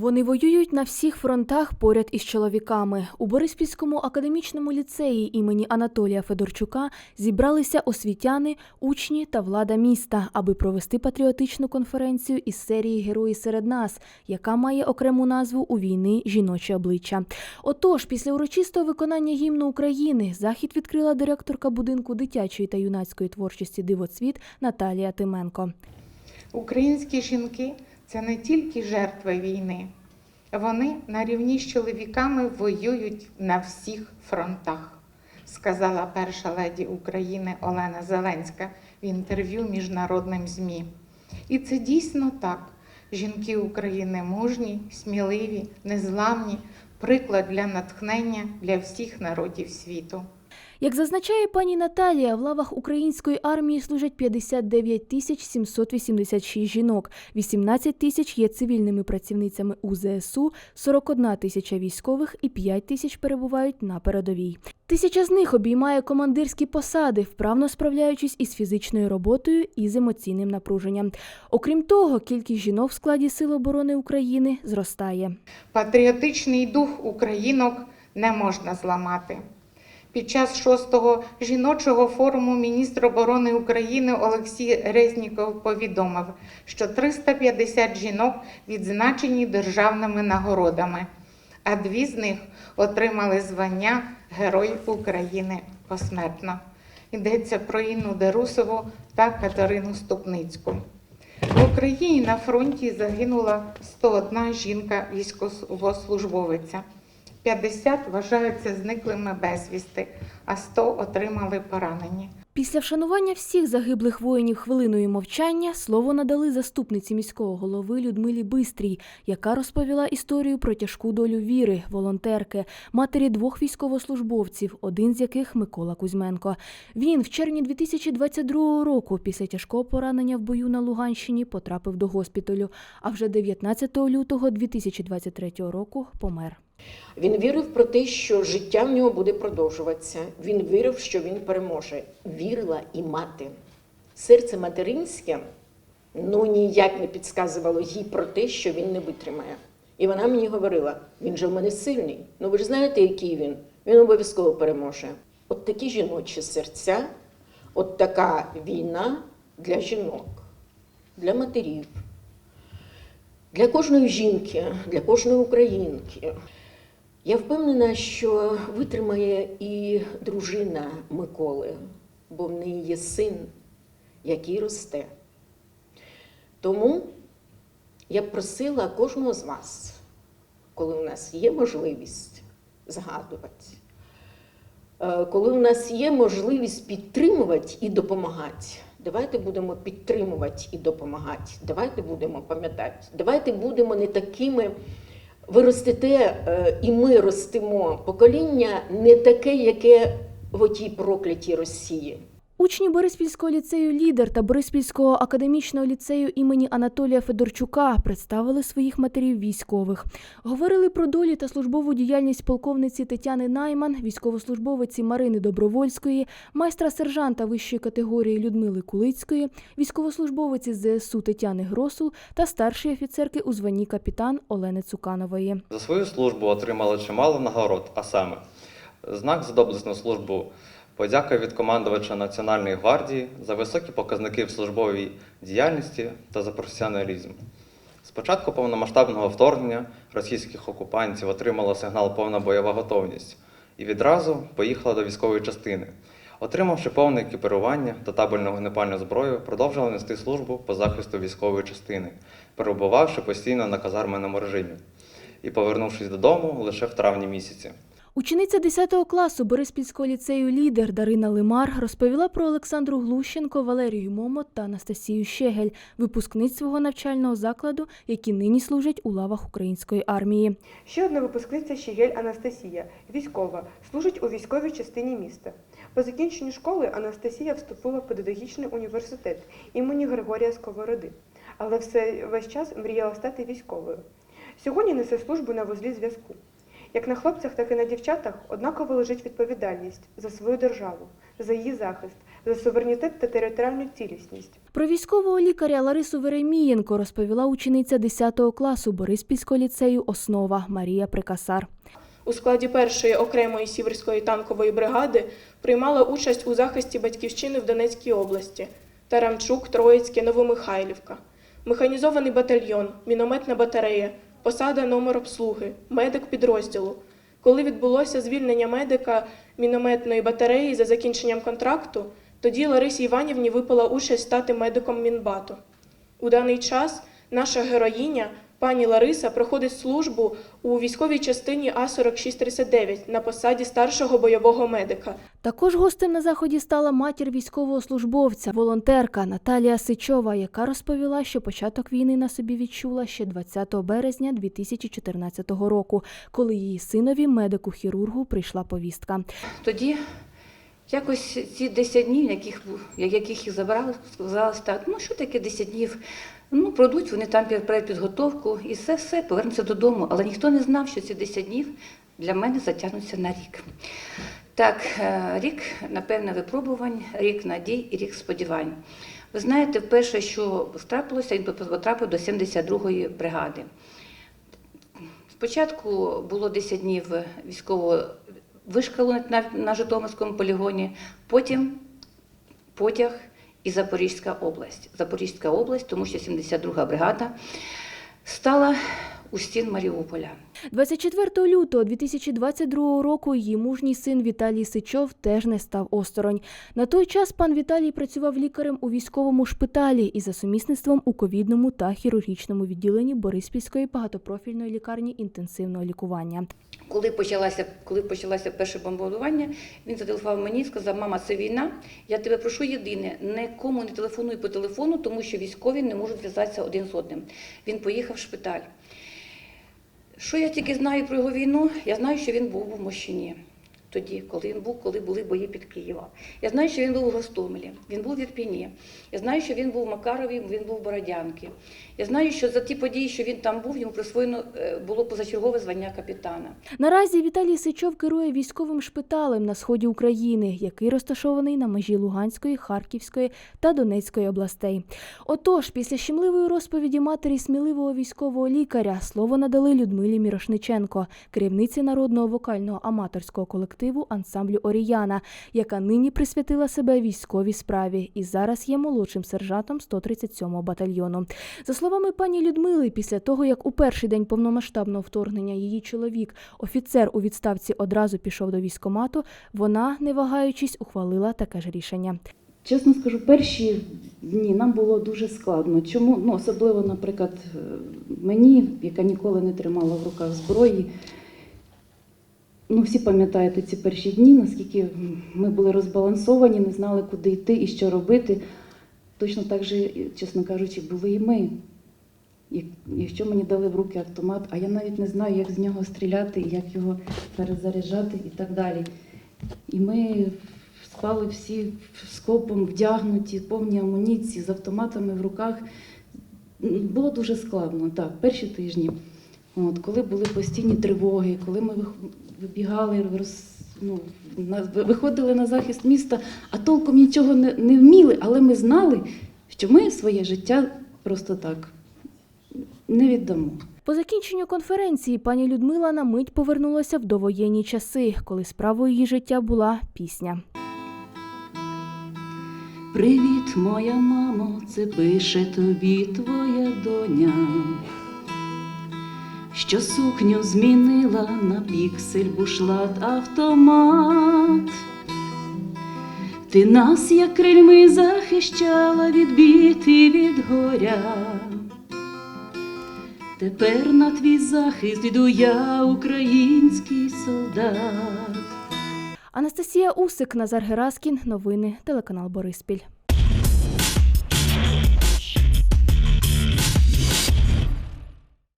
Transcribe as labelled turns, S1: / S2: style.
S1: Вони воюють на всіх фронтах поряд із чоловіками. У Бориспільському академічному ліцеї імені Анатолія Федорчука зібралися освітяни, учні та влада міста, аби провести патріотичну конференцію із серії Герої серед нас, яка має окрему назву у війни жіноче обличчя. Отож, після урочистого виконання гімну України захід відкрила директорка будинку дитячої та юнацької творчості Дивоцвіт Наталія Тименко.
S2: Українські жінки це не тільки жертви війни, вони на рівні з чоловіками воюють на всіх фронтах, сказала перша леді України Олена Зеленська в інтерв'ю міжнародним ЗМІ. І це дійсно так. Жінки України мужні, сміливі, незламні, приклад для натхнення для всіх народів світу.
S1: Як зазначає пані Наталія, в лавах української армії служать 59 тисяч 786 жінок, 18 тисяч є цивільними працівницями УЗСУ, 41 тисяча військових і 5 тисяч перебувають на передовій. Тисяча з них обіймає командирські посади, вправно справляючись із фізичною роботою і з емоційним напруженням. Окрім того, кількість жінок в складі Сил оборони України зростає.
S2: Патріотичний дух українок не можна зламати. Під час шостого жіночого форуму міністр оборони України Олексій Резніков повідомив, що 350 жінок відзначені державними нагородами, а дві з них отримали звання Герой України посмертно. Йдеться про Інну Дерусову та Катерину Ступницьку. В Україні на фронті загинула 101 жінка військовослужбовиця. 50 вважаються зниклими безвісти, а 100 отримали поранені.
S1: Після вшанування всіх загиблих воїнів хвилиною мовчання слово надали заступниці міського голови Людмилі Бистрій, яка розповіла історію про тяжку долю віри, волонтерки, матері двох військовослужбовців, один з яких Микола Кузьменко. Він в червні 2022 року, після тяжкого поранення в бою на Луганщині, потрапив до госпіталю, а вже 19 лютого 2023 року помер.
S3: Він вірив про те, що життя в нього буде продовжуватися. Він вірив, що він переможе. Вірила і мати. Серце материнське ну ніяк не підказувало їй про те, що він не витримає. І вона мені говорила: він же в мене сильний. Ну ви ж знаєте, який він? Він обов'язково переможе. От такі жіночі серця, от така війна для жінок, для матерів, для кожної жінки, для кожної українки. Я впевнена, що витримає і дружина Миколи, бо в неї є син, який росте. Тому я б просила кожного з вас, коли у нас є можливість згадувати, е, коли у нас є можливість підтримувати і допомагати, давайте будемо підтримувати і допомагати, давайте будемо пам'ятати, давайте будемо не такими. Ви ростете, е, і ми ростемо покоління не таке, яке в отій проклятій Росії.
S1: Учні Бориспільського ліцею Лідер та Бориспільського академічного ліцею імені Анатолія Федорчука представили своїх матерів військових. Говорили про долі та службову діяльність полковниці Тетяни Найман, військовослужбовиці Марини Добровольської, майстра сержанта вищої категорії Людмили Кулицької, військовослужбовиці ЗСУ Тетяни Гросул та старшої офіцерки у званні капітан Олени Цуканової.
S4: За свою службу отримали чимало нагород, а саме знак за доблесну службу, подяка від командувача Національної гвардії за високі показники в службовій діяльності та за професіоналізм. З початку повномасштабного вторгнення російських окупантів отримала сигнал повна бойова готовність і відразу поїхала до військової частини. Отримавши повне екіпірування та табельну вогнепальну зброю, продовжила нести службу по захисту військової частини, перебувавши постійно на казарменому режимі і повернувшись додому лише в травні місяці.
S1: Учениця 10 класу Бориспільського ліцею Лідер Дарина Лимар розповіла про Олександру Глущенко, Валерію Момот та Анастасію Щегель, випускниць свого навчального закладу, які нині служать у лавах української армії.
S5: Ще одна випускниця Щегель Анастасія, військова, служить у військовій частині міста. По закінченню школи Анастасія вступила в педагогічний університет імені Григорія Сковороди, але все весь час мріяла стати військовою. Сьогодні несе службу на вузлі зв'язку. Як на хлопцях, так і на дівчатах однаково лежить відповідальність за свою державу, за її захист, за суверенітет та територіальну цілісність.
S1: Про військового лікаря Ларису Веремієнко розповіла учениця 10 класу Бориспільського ліцею Основа Марія Прикасар.
S6: у складі першої окремої сіверської танкової бригади приймала участь у захисті батьківщини в Донецькій області Тарамчук, Троїцьке, Новомихайлівка, механізований батальйон, мінометна батарея, посада номер обслуги, медик підрозділу. Коли відбулося звільнення медика мінометної батареї за закінченням контракту, тоді Ларисі Іванівні випала участь стати медиком Мінбату. У даний час наша героїня, пані Лариса, проходить службу у військовій частині А4639 на посаді старшого бойового медика.
S1: Також гостем на заході стала матір військового службовця, волонтерка Наталія Сичова, яка розповіла, що початок війни на собі відчула ще 20 березня 2014 року, коли її синові, медику-хірургу, прийшла повістка.
S7: Тоді якось ці 10 днів, яких, яких їх забрали, сказала так, ну що таке 10 днів? Ну, пройдуть вони там передпідготовку і все, все, повернуться додому. Але ніхто не знав, що ці 10 днів для мене затягнуться на рік. Так, е, рік, напевне, випробувань, рік надій і рік сподівань. Ви знаєте, перше, що трапилося, він потрапив до 72-ї бригади. Спочатку було 10 днів військового вишколу на, на Житомирському полігоні, потім потяг і Запорізька область. Запорізька область, тому що 72-га бригада стала у стін Маріуполя.
S1: 24 лютого 2022 року її мужній син Віталій Сичов теж не став осторонь. На той час пан Віталій працював лікарем у військовому шпиталі і за сумісництвом у ковідному та хірургічному відділенні Бориспільської багатопрофільної лікарні інтенсивного лікування.
S7: Коли почалося, коли почалося перше бомбардування, він зателефонував мені і сказав: Мама, це війна. Я тебе прошу єдине, нікому не телефонуй по телефону, тому що військові не можуть зв'язатися один з одним. Він поїхав в шпиталь. Що я тільки знаю про його війну? Я знаю, що він був у Мощині. Тоді, коли він був, коли були бої під Києвом. Я знаю, що він був у Гостомелі, він був в Ірпіні. Я знаю, що він був в Макарові, він був в Бородянці. Я знаю, що за ті події, що він там був, йому присвоєно е, було позачергове звання капітана.
S1: Наразі Віталій Сичов керує військовим шпиталем на сході України, який розташований на межі Луганської, Харківської та Донецької областей. Отож, після щемливої розповіді матері сміливого військового лікаря слово надали Людмилі Мірошниченко, керівниці народного вокального аматорського колективу ансамблю Оріяна, яка нині присвятила себе військовій справі і зараз є молодшим сержантом 137-го батальйону. За словами пані Людмили, після того як у перший день повномасштабного вторгнення її чоловік, офіцер у відставці, одразу пішов до військомату, вона, не вагаючись, ухвалила таке ж рішення.
S8: Чесно скажу, перші дні нам було дуже складно. Чому? Ну, особливо, наприклад, е, мені, яка ніколи не тримала в руках зброї. Ну, всі пам'ятаєте ці перші дні, наскільки ми були розбалансовані, не знали, куди йти і що робити. Точно так же, чесно кажучи, були і ми. Якщо мені дали в руки автомат, а я навіть не знаю, як з нього стріляти, як його перезаряджати і так далі. І ми спали всі скопом вдягнуті, повні амуніції, з автоматами в руках. Було дуже складно, так, перші тижні. От, коли були постійні тривоги, коли ми вибігали, роз, ну, на, виходили на захист міста, а толком нічого не, не вміли, але ми знали, що ми своє життя просто так не віддамо.
S1: По закінченню конференції пані Людмила на мить повернулася в довоєнні часи, коли справою її життя була пісня.
S8: Привіт, моя мамо, це пише тобі твоя доня, що сукню змінила на піксель бушлат автомат. Ти нас, як крильми, захищала від бід і від горя. Тепер на твій захист йду я, український солдат.
S1: Анастасія Усик, Назар Гераскін. Новини телеканал Бориспіль.